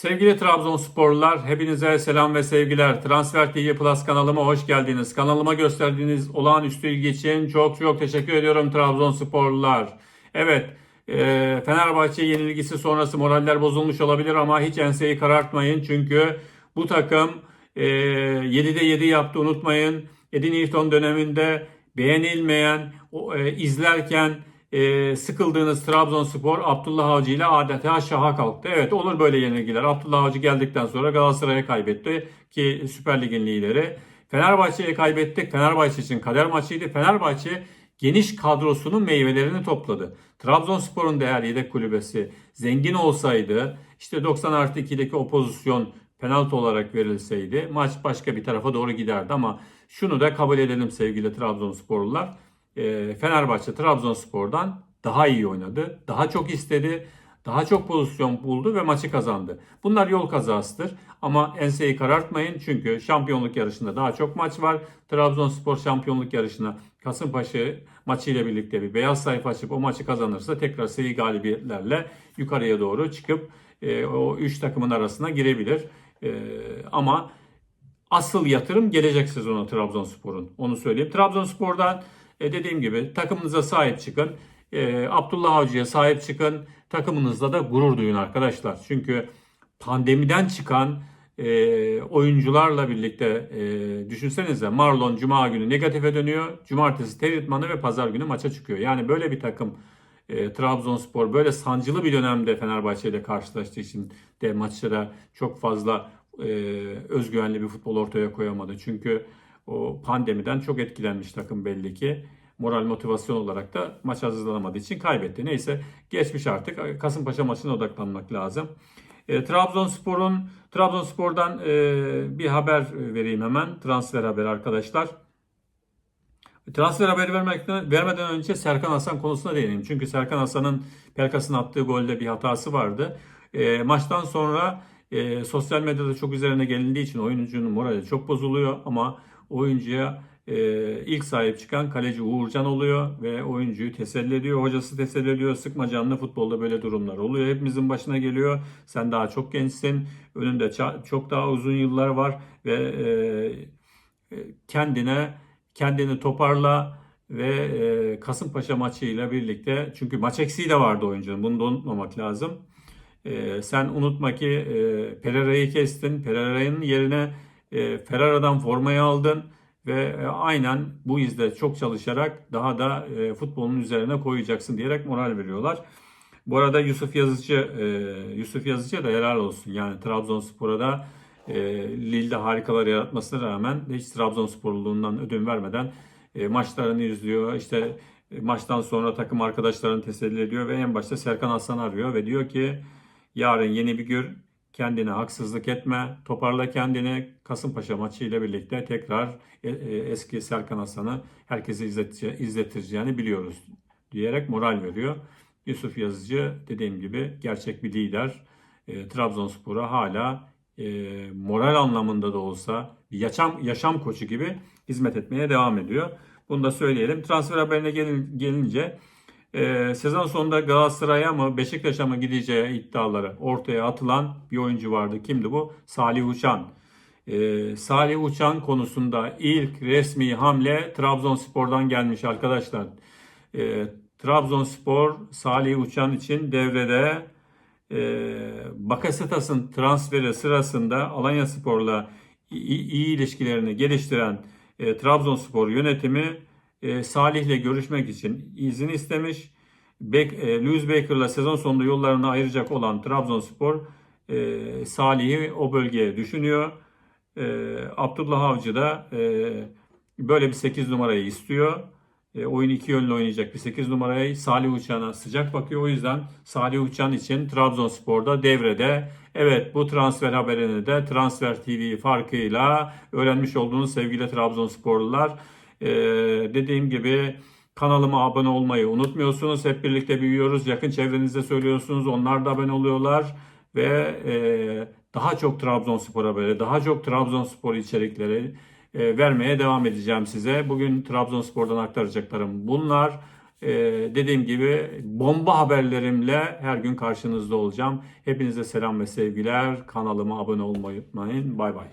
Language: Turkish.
Sevgili Trabzonsporlular, hepinize selam ve sevgiler. Transfer TV Plus kanalıma hoş geldiniz. Kanalıma gösterdiğiniz olağanüstü ilgi için çok çok teşekkür ediyorum Trabzonsporlular. Evet, e, Fenerbahçe yenilgisi sonrası moraller bozulmuş olabilir ama hiç enseyi karartmayın. Çünkü bu takım e, 7'de 7 yaptı unutmayın. Eddie Newton döneminde beğenilmeyen, o, e, izlerken e, sıkıldığınız Trabzonspor Abdullah Avcı ile adeta şaha kalktı. Evet olur böyle yenilgiler. Abdullah Avcı geldikten sonra Galatasaray'a kaybetti ki Süper Lig'in lideri. Fenerbahçe'ye kaybettik. Fenerbahçe için kader maçıydı. Fenerbahçe geniş kadrosunun meyvelerini topladı. Trabzonspor'un değerli yedek kulübesi zengin olsaydı işte 90 artı 2'deki o pozisyon penaltı olarak verilseydi maç başka bir tarafa doğru giderdi ama şunu da kabul edelim sevgili Trabzonsporlular. E, Fenerbahçe Trabzonspor'dan daha iyi oynadı. Daha çok istedi. Daha çok pozisyon buldu ve maçı kazandı. Bunlar yol kazasıdır. Ama enseyi karartmayın çünkü şampiyonluk yarışında daha çok maç var. Trabzonspor şampiyonluk yarışına Kasımpaşa maçıyla birlikte bir beyaz sayfa açıp o maçı kazanırsa tekrar seri galibiyetlerle yukarıya doğru çıkıp e, o 3 takımın arasına girebilir. E, ama asıl yatırım gelecek sezona Trabzonspor'un. Onu söyleyeyim. Trabzonspor'dan e, dediğim gibi takımınıza sahip çıkın. E, Abdullah Avcı'ya sahip çıkın. Takımınızla da gurur duyun arkadaşlar. Çünkü pandemiden çıkan e, oyuncularla birlikte e, düşünsenize Marlon Cuma günü negatife dönüyor. Cumartesi teritmanı ve pazar günü maça çıkıyor. Yani böyle bir takım e, Trabzonspor böyle sancılı bir dönemde Fenerbahçe ile karşılaştığı için de maçlara çok fazla e, özgüvenli bir futbol ortaya koyamadı. Çünkü o pandemiden çok etkilenmiş takım belli ki. Moral motivasyon olarak da maç hazırlanamadığı için kaybetti. Neyse geçmiş artık. Kasımpaşa maçına odaklanmak lazım. E, Trabzonspor'un Trabzonspor'dan e, bir haber vereyim hemen. Transfer haberi arkadaşlar. Transfer haberi vermekten, vermeden önce Serkan Hasan konusuna değineyim. Çünkü Serkan Hasan'ın Pelkas'ın attığı golde bir hatası vardı. E, maçtan sonra e, sosyal medyada çok üzerine gelindiği için oyuncunun morali çok bozuluyor ama oyuncuya e, ilk sahip çıkan kaleci Uğurcan oluyor ve oyuncuyu teselli ediyor. Hocası teselli ediyor. Sıkma canlı futbolda böyle durumlar oluyor. Hepimizin başına geliyor. Sen daha çok gençsin. Önünde çok daha uzun yıllar var ve e, e, kendine kendini toparla ve e, Kasımpaşa maçıyla birlikte çünkü maç eksiği de vardı oyuncunun. Bunu da unutmamak lazım. E, sen unutma ki e, Pereira'yı kestin. Pereira'nın yerine e, Ferrara'dan formayı aldın ve e, aynen bu izle çok çalışarak daha da e, futbolun üzerine koyacaksın diyerek moral veriyorlar. Bu arada Yusuf Yazıcı e, Yusuf Yazıcı'ya da helal olsun. Yani Trabzonspor'a da e, Lille'de harikalar yaratmasına rağmen hiç Trabzonsporluluğundan ödün vermeden e, maçlarını izliyor. İşte e, maçtan sonra takım arkadaşlarını teselli ediyor ve en başta Serkan Aslan arıyor ve diyor ki yarın yeni bir gün kendine haksızlık etme, toparla kendini. Kasımpaşa maçı ile birlikte tekrar e, e, eski Serkan Aslan'ı herkese izletireceğini biliyoruz diyerek moral veriyor. Yusuf Yazıcı dediğim gibi gerçek bir lider. E, Trabzonspor'a hala e, moral anlamında da olsa yaşam yaşam koçu gibi hizmet etmeye devam ediyor. Bunu da söyleyelim. Transfer haberine gelin, gelince e, sezon sonunda Galatasaray'a mı Beşiktaş'a mı gideceği iddiaları ortaya atılan bir oyuncu vardı. Kimdi bu? Salih Uçan. E, Salih Uçan konusunda ilk resmi hamle Trabzonspor'dan gelmiş arkadaşlar. E, Trabzonspor Salih Uçan için devrede e, Bakasetas'ın transferi sırasında Alanya Spor'la iyi, iyi ilişkilerini geliştiren e, Trabzonspor yönetimi e, Salih'le görüşmek için izin istemiş. Bek, e, Lewis Baker'la sezon sonunda yollarını ayıracak olan Trabzonspor e, Salih'i o bölgeye düşünüyor. E, Abdullah Avcı da e, böyle bir 8 numarayı istiyor. E, oyun iki yönlü oynayacak bir 8 numarayı Salih Uçan'a sıcak bakıyor. O yüzden Salih Uçan için Trabzonspor'da devrede. Evet bu transfer haberini de Transfer TV farkıyla öğrenmiş olduğunuz sevgili Trabzonsporlular. E, dediğim gibi kanalıma abone olmayı unutmuyorsunuz. Hep birlikte büyüyoruz. Yakın çevrenizde söylüyorsunuz. Onlar da abone oluyorlar. Ve e, daha çok Trabzonspor haberi, daha çok Trabzonspor içerikleri e, vermeye devam edeceğim size. Bugün Trabzonspor'dan aktaracaklarım bunlar. Ee, dediğim gibi bomba haberlerimle her gün karşınızda olacağım. Hepinize selam ve sevgiler. Kanalıma abone olmayı unutmayın. Bay bay.